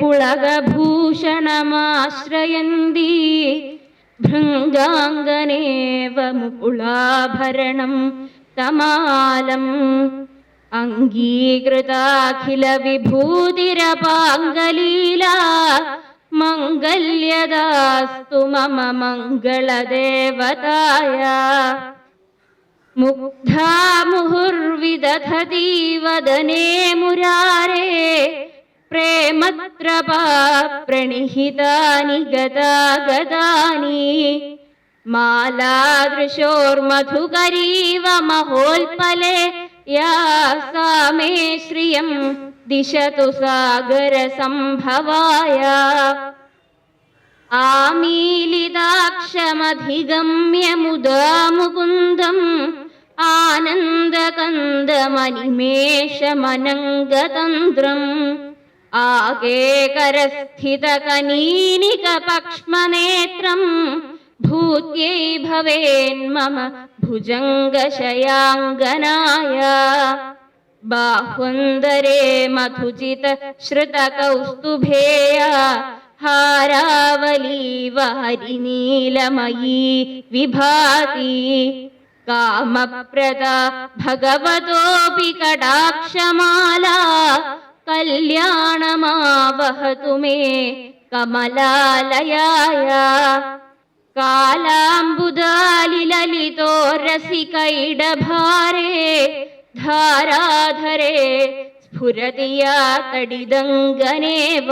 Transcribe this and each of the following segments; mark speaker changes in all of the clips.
Speaker 1: പുളകഭൂഷണമാശ്രയന്തി ഭൃംഗാംഗനേവ മുകുളാഭരണം തമാലം അംഗീകൃതാഖില വിഭൂതിരപാംഗലീല മംഗല്യദാസ്തു മമ മംഗളദേവതായ. മുഗ്ധാ മുഹുർവിദധതി വദനേ മുരാരേ प्रेमत्रपा प्रणिहितानि गदा गदानि मालादृशोर्मधुकरीव महोल्पले या सा मे श्रियं दिशतु सागरसम्भवाय। आमीलिताक्षमधिगम्य मुदा मुकुन्दम् आनन्दकन्दमनिमेषमनङ्गतन्त्रम् गे भूत्यै भवेन्मम भुजङ्गशयाङ्गनाय। बाहुन्दरे मधुजित श्रुतकौस्तुभेया हारावली वारिनीलमयी विभाति। कामप्रदा भगवतोऽपि कटाक्षमाला കല്യാണമാവഹതു മേ കമലാലയായ. കാലാംബുദാലിലലിതോ രസികൈഡഭാരേ ധാരാധരേ സ്ഫുരതി യാ തടിദങ്കനേവ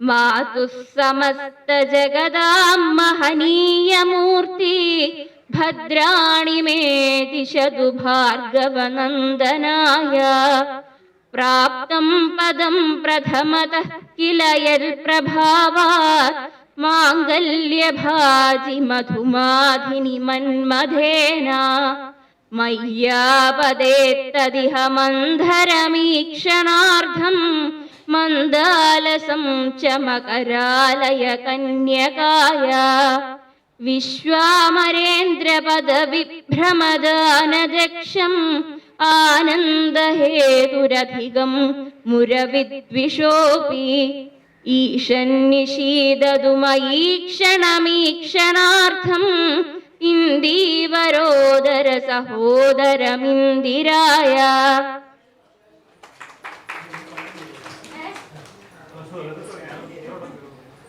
Speaker 1: മാതുഃ സമസ്ത ജഗതാം മഹനീയമൂർത്തി ഭദ്രാണി മേ ദിശതു ഭാർഗവനന്ദനായ പ്രാപ്തം പദം പ്രഥമത കില യൽപ്രഭാവാത് മാംഗല്യഭാജി മധുമാധിനി മന്മഥേന മയ്യാപദേത്തതിഹ മന്ധരമീക്ഷണാർത്ഥം മന്ദാലസം ച മകരാലയ കന്യകായ വിശ്വാമരേന്ദ്രപദവിഭ്രമദാനദക്ഷം ആനന്ദഹേതുരധികം മുരവിദ്വിഷോപി ഈശന്നിഷീദതു മയീക്ഷണമീക്ഷണാർത്ഥം ഇന്ദീവരോദര സഹോദരമിന്ദിരായ